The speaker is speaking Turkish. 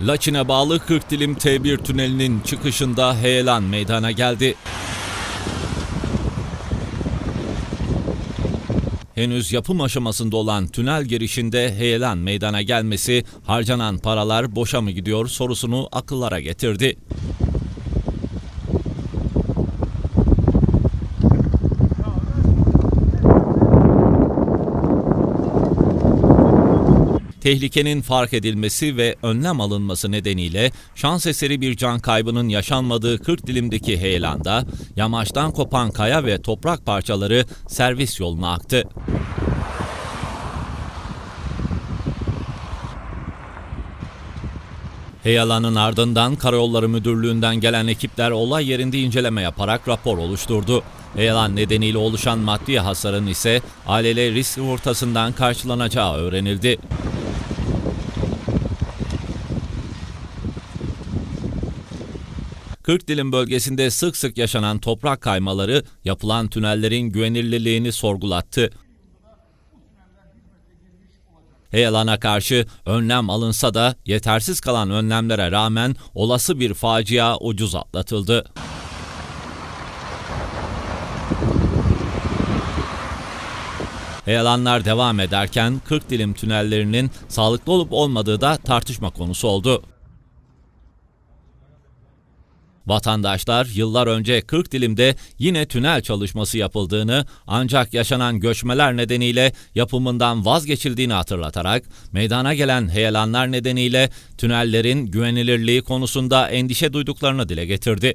Laçin'e bağlı 40 dilim T1 tünelinin çıkışında heyelan meydana geldi. Henüz yapım aşamasında olan tünel girişinde heyelan meydana gelmesi harcanan paralar boşa mı gidiyor sorusunu akıllara getirdi. Tehlikenin fark edilmesi ve önlem alınması nedeniyle şans eseri bir can kaybının yaşanmadığı 40 dilimdeki heyelanda yamaçtan kopan kaya ve toprak parçaları servis yoluna aktı. Heyelanın ardından Karayolları Müdürlüğü'nden gelen ekipler olay yerinde inceleme yaparak rapor oluşturdu. Heyelan nedeniyle oluşan maddi hasarın ise ailele risk sigortasından karşılanacağı öğrenildi. Kırkdilim bölgesinde sık sık yaşanan toprak kaymaları yapılan tünellerin güvenilirliğini sorgulattı. Heyelan'a karşı önlem alınsa da yetersiz kalan önlemlere rağmen olası bir facia ucuz atlatıldı. Heyelanlar devam ederken 40 dilim tünellerinin sağlıklı olup olmadığı da tartışma konusu oldu. Vatandaşlar yıllar önce 40 dilimde yine tünel çalışması yapıldığını ancak yaşanan göçmeler nedeniyle yapımından vazgeçildiğini hatırlatarak meydana gelen heyelanlar nedeniyle tünellerin güvenilirliği konusunda endişe duyduklarını dile getirdi.